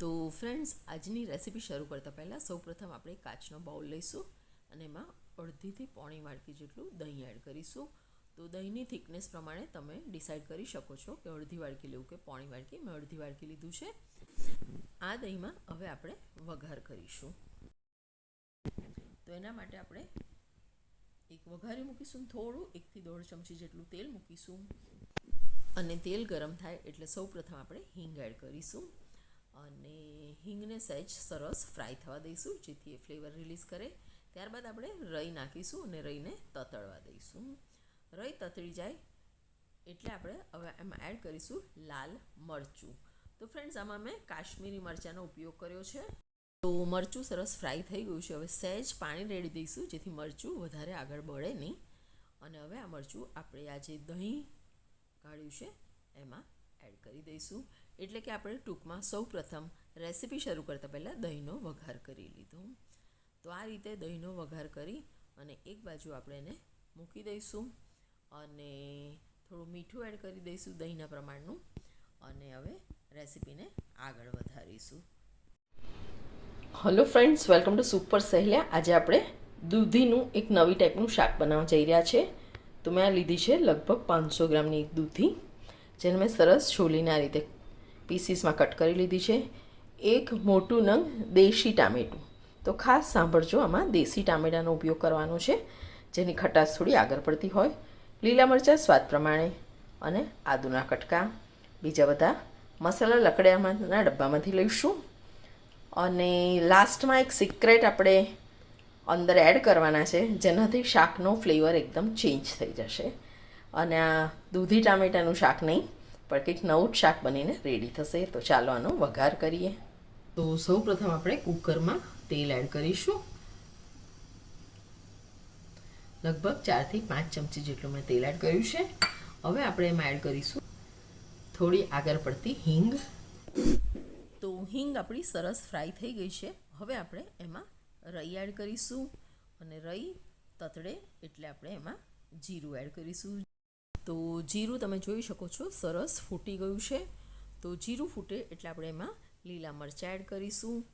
તો ફ્રેન્ડ્સ આજની રેસીપી શરૂ કરતાં પહેલાં સૌપ્રથમ આપણે કાચનો બાઉલ લઈશું અને એમાં અડધીથી પોણી વાટકી જેટલું દહીં એડ કરીશું. તો દહીંની થિકનેસ પ્રમાણે તમે ડિસાઈડ કરી શકો છો કે અડધી વાડકી લેવું કે પોણી વાડકી. મેં અડધી વાડકી લીધું છે. આ દહીંમાં હવે આપણે વઘાર કરીશું. તો એના માટે આપણે એક વઘારી મૂકીશું થોડું, એકથી દોઢ ચમચી જેટલું તેલ મૂકીશું. અને તેલ ગરમ થાય એટલે સૌ પ્રથમ આપણે હિંગ એડ કરીશું. અને હિંગને સહેજ સરસ ફ્રાય થવા દઈશું, જેથી એ ફ્લેવર રિલીઝ કરે. ત્યારબાદ આપણે રઈ નાખીશું અને રઈને તતળવા દઈશું. રઈ તતળી જાય એટલે આપણે હવે એમાં એડ કરીશું લાલ મરચું. તો ફ્રેન્ડ્સ આમાં મેં કાશ્મીરી મરચાંનો ઉપયોગ કર્યો છે. તો મરચું સરસ ફ્રાય થઈ ગયું છે. હવે સહેજ પાણી રેડી દઈશું, જેથી મરચું વધારે આગળ બળે નહીં. અને હવે આ મરચું આપણે આ જે દહીં કાઢ્યું છે, એમાં એડ કરી દઈશું. એટલે કે આપણે ટૂંકમાં સૌ પ્રથમ રેસીપી શરૂ કરતાં પહેલાં દહીંનો વઘાર કરી લીધો. તો આ રીતે દહીંનો વઘાર કરી અને એક બાજુ આપણે એને મૂકી દઈશું અને થોડું મીઠું એડ કરી દઈશું દહીંના પ્રમાણનું અને હવે રેસીપીને આગળ વધારીશું. Hello friends welcome to super Saheliya આજે આપણે દૂધીનું એક નવી ટાઈપનું શાક બનાવવા જઈ રહ્યા છે. તો મેં આ લીધી છે લગભગ પાંચસો ગ્રામની એક દૂધી, જેને મેં સરસ છોલીને રીતે પીસીસમાં કટ કરી લીધી છે. એક મોટું નંગ દેશી ટામેટું. તો ખાસ સાંભળજો આમાં દેશી ટામેટાનો ઉપયોગ કરવાનો છે, જેની ખટાશ થોડી આગળ પડતી હોય. લીલા મરચાં સ્વાદ પ્રમાણે અને આદુના કટકા. બીજા બધા મસાલા લકડિયામાંના ડબ્બામાંથી લઈશું. અને લાસ્ટમાં એક સિક્રેટ આપણે અંદર એડ કરવાના છે, જેનાથી શાકનો ફ્લેવર એકદમ ચેન્જ થઈ જશે. અને આ દૂધી ટામેટાનું શાક નહીં પણ કંઈક નવું જ શાક બનીને રેડી થશે. તો ચાલો આનો વઘાર કરીએ. તો સૌ પ્રથમ આપણે કુકરમાં તેલ એડ કરીશું. લગભગ ચારથી પાંચ ચમચી જેટલું મેં તેલ એડ કર્યું છે. હવે આપણે એમાં એડ કરીશું થોડી આગળ પડતી હિંગ. તો હિંગ આપણી સરસ ફ્રાય થઈ ગઈ છે. હવે આપણે એમાં રઈ એડ કરીશું. અને રઈ, તતડે એટલે આપણે એમાં જીરું એડ કરીશું. તો જીરું તમે જોઈ શકો છો, સરસ ફૂટી ગયું છે. તો જીરું ફૂટે એટલે આપણે એમાં લીલા મરચાં એડ કરીશું.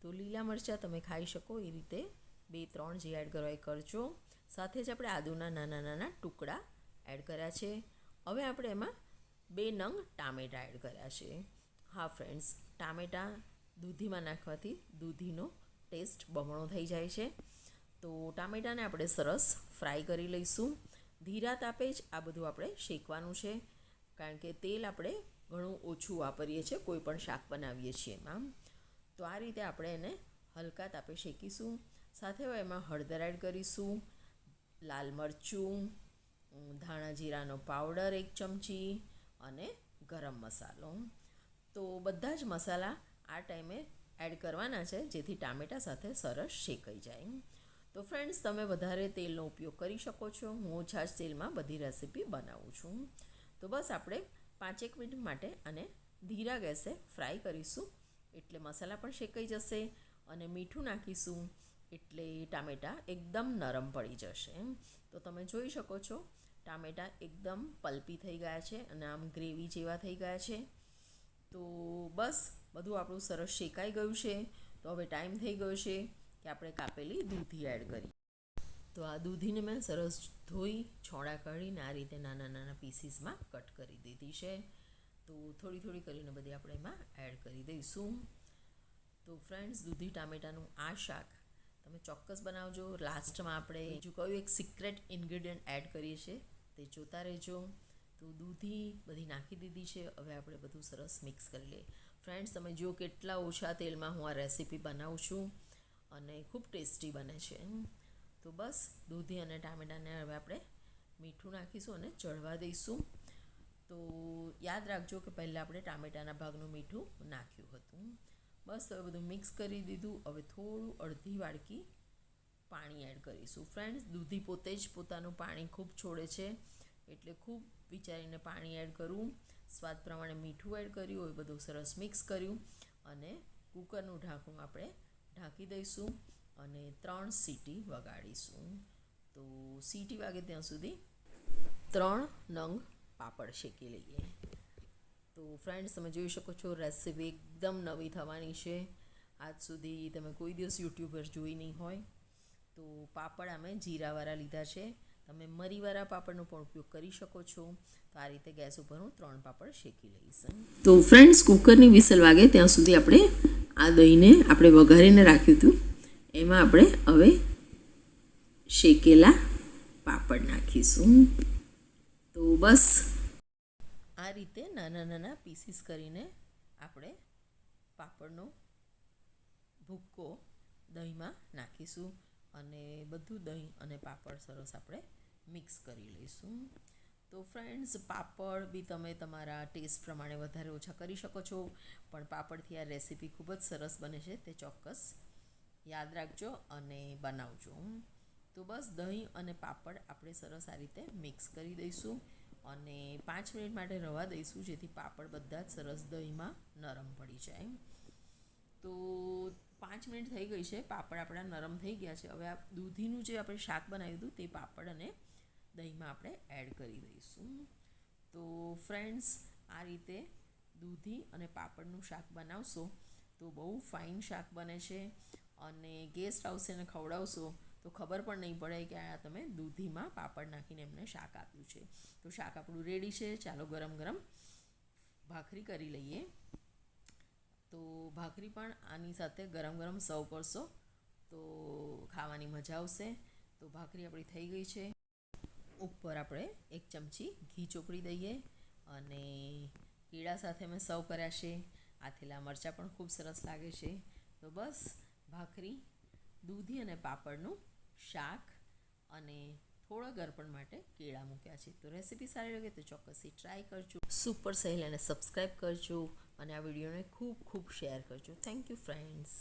તો લીલા મરચાં તમે ખાઈ શકો એ રીતે. બે, ત્રણ જે એડ કરવા કરજો. સાથે જ આપણે આદુના નાના નાના ટુકડા એડ કર્યા છે. હવે આપણે એમાં બે નંગ ટામેટાં એડ કર્યા છે. હા, ફ્રેન્ડ્સ, ટામેટાં દૂધીમાં નાખવાથી દૂધીનો ટેસ્ટ બમણો થઈ જાય છે. તો ટામેટાને આપણે સરસ ફ્રાય કરી લઈશું. ધીરા તાપે જ આ બધું આપણે શેકવાનું છે. કારણ કે તેલ આપણે ઘણું ઓછું વાપરીએ છીએ, કોઈ પણ શાક બનાવીએ છીએ એમાં. તો આ રીતે આપણે એને હલકા તાપે શેકીશું. સાથે એમાં હળદર એડ કરીશું, લાલ મરચું ધાણા જીરાનો પાવડર એક ચમચી અને ગરમ મસાલો. તો બધા જ મસાલા આ ટાઈમે એડ કરવાના છે, જેથી ટામેટા સાથે સરસ શેકાઈ જાય. તો ફ્રેન્ડ્સ તમે વધારે તેલનો ઉપયોગ કરી શકો છો. હું ઓછા જ તેલમાં બધી રેસીપી બનાવું છું. તો બસ આપણે પાંચેક મિનિટ માટે અને ધીરા ગેસે ફ્રાય કરીશું. એટલે મસાલા પણ શેકાઈ જશે અને મીઠું નાખીશું. એટલે ટામેટાં એકદમ નરમ પડી જશે. તો તમે જોઈ શકો છો, ટામેટાં એકદમ પલ્પી થઈ ગયા છે અને આમ ગ્રેવી જેવા થઈ ગયા છે. તો બસ, બધું આપણું સરસ શેકાઈ ગયું છે. તો હવે ટાઈમ થઈ ગયો છે. કે આપણે કાપેલી દૂધી એડ કરી. તો આ દૂધીને મેં સરસ ધોઈ, છોડા કાઢીને આ રીતે નાના નાના પીસીસમાં કટ કરી દીધી છે. તો થોડી થોડી કરીને બધી આપણે એમાં એડ કરી દઈશું. તો ફ્રેન્ડ્સ દૂધી ટામેટાનું આ શાક તમે ચોક્કસ બનાવજો. લાસ્ટમાં આપણે જો કયું એક સિક્રેટ ઇન્ગ્રીડિયન્ટ એડ કરીએ છીએ તે જોતા રહેજો. તો દૂધી બધી નાખી દીધી છે. હવે આપણે બધું સરસ મિક્સ કરી લઈએ. ફ્રેન્ડ્સ તમે જુઓ કેટલા ઓછા તેલમાં હું આ રેસીપી બનાવું છું. અને ખૂબ ટેસ્ટી બને છે તો બસ, દૂધી અને ટામેટાને હવે આપણે મીઠું નાખીશું અને ચડવા દઈશું. તો યાદ રાખજો કે પહેલાં આપણે ટામેટાના ભાગનું મીઠું નાખ્યું હતું. બસ, હવે બધું મિક્સ કરી દીધું. હવે થોડું અડધી વાડકી પાણી એડ કરીશું. ફ્રેન્ડ્સ, દૂધી પોતે જ પોતાનું પાણી ખૂબ છોડે છે, એટલે ખૂબ વિચારીને પાણી એડ કરવું સ્વાદ પ્રમાણે મીઠું એડ કર્યું, એ બધું સરસ મિક્સ કર્યું અને કુકરનું ઢાંકણું આપણે ઢાંકી દઈશું અને ત્રણ સીટી વગાડીશું. તો સીટી વાગે ત્યાં સુધી ત્રણ નંગ પાપડ શેકી લઈએ. તો ફ્રેન્ડ્સ તમે જોઈ શકો છો રેસીપી એકદમ નવી થવાની છે. આજ સુધી તમે કોઈ દિવસ યુટ્યુબ પર જોઈ નહીં હોય. તો પાપડ અમે જીરાવાળા લીધા છે. તમે મરીવાળા પાપડનો પણ ઉપયોગ કરી શકો છો. તો આ રીતે ગેસ ઉપર હું ત્રણ પાપડ શેકી લઈશ. તો ફ્રેન્ડ્સ કુકરની વિસલ વાગે ત્યાં સુધી આપણે આ દહીંને આપણે વઘારીને રાખ્યું હતું. એમાં આપણે હવે શેકેલા પાપડ નાખીશું. તો બસ. આ રીતે નાના નાના પીસીસ કરીને આપણે પાપડનો ભૂક્કો દહીંમાં નાખીશું. અને બધું દહીં અને પાપડ સરસ આપણે મિક્સ કરી લઈશું. તો ફ્રેન્ડ્સ પાપડ બી તમે તમારા ટેસ્ટ પ્રમાણે વધારે ઓછા કરી શકો છો. પણ પાપડથી આ રેસીપી ખૂબ જ સરસ બને છે, તે ચોક્કસ યાદ રાખજો અને બનાવજો. તો બસ દહીં અને પાપડ આપણે સરસ આ રીતે મિક્સ કરી દઈશું અને પાંચ મિનિટ માટે રવા દઈશું, જેથી પાપડ બધા જ સરસ દહીંમાં નરમ પડી જાય. તો પાંચ મિનિટ થઈ ગઈ છે, પાપડ આપણા નરમ થઈ ગયા છે. હવે આ દૂધીનું જે આપણે શાક બનાવ્યું હતું તે પાપડ અને દહીંમાં આપણે એડ કરી દઈશું. તો ફ્રેન્ડ્સ આ રીતે દૂધી અને પાપડનું શાક બનાવશો તો બહુ ફાઇન શાક બને છે. અને ગેસ્ટ આવશે અને ખવડાવશો તો ખબર પણ નહીં પડે કે આ તમે દૂધીમાં પાપડ નાખીને એમને શાક આપ્યું છે. તો શાક આપણું રેડી છે. ચાલો ગરમ ગરમ ભાખરી કરી લઈએ. તો ભાખરી પણ આની સાથે ગરમ ગરમ સર્વ કરશો તો ખાવાની મજા આવશે. તો ભાખરી આપણી થઈ ગઈ છે. ઉપર આપણે એક ચમચી ઘી ચોપડી દઈએ અને કેળા સાથે મેં સર્વ કર્યા છે. આથેલા મરચાં પણ ખૂબ સરસ લાગે છે. તો બસ, ભાખરી, દૂધી અને પાપડનું શાક અને થોડા ગરપણ માટે કેળા મૂક્યા છે. તો રેસીપી સારી લાગે તો ચોક્કસથી ટ્રાય કરજો. સુપર સહેલ અને સબસ્ક્રાઈબ કરજો અને આ વિડીયોને ખૂબ ખૂબ શેર કરજો. Thank you friends